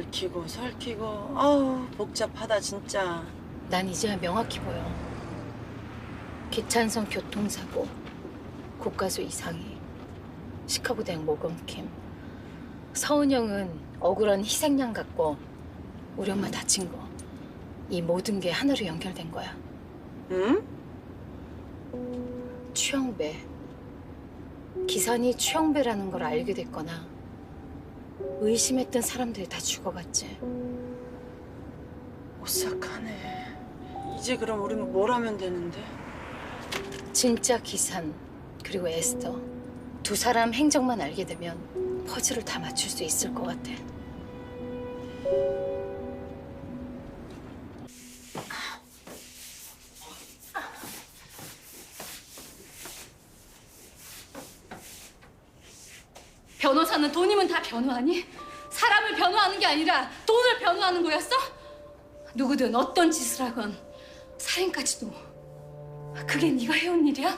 얽히고 설키고 아우 복잡하다 진짜 난 이제야 명확히 보여. 기찬성 교통사고, 국가수 이상희, 시카고 대학 모범캠. 서은영은 억울한 희생양 같고 우리 엄마 다친 거. 이 모든 게 하나로 연결된 거야. 응? 추영배. 기산이 추영배라는 걸 알게 됐거나 의심했던 사람들이 다 죽어갔지. 오싹하네 이제 그럼 우린 뭘 하면 되는데 진짜 기산 그리고 에스더 두 사람 행적만 알게 되면 퍼즐을 다 맞출 수 있을 것 같아. 변호사는 돈이면 다 변호하니? 사람을 변호하는 게 아니라 돈을 변호하는 거였어? 누구든 어떤 짓을 하건 살인까지도 그게 네가 해온 일이야?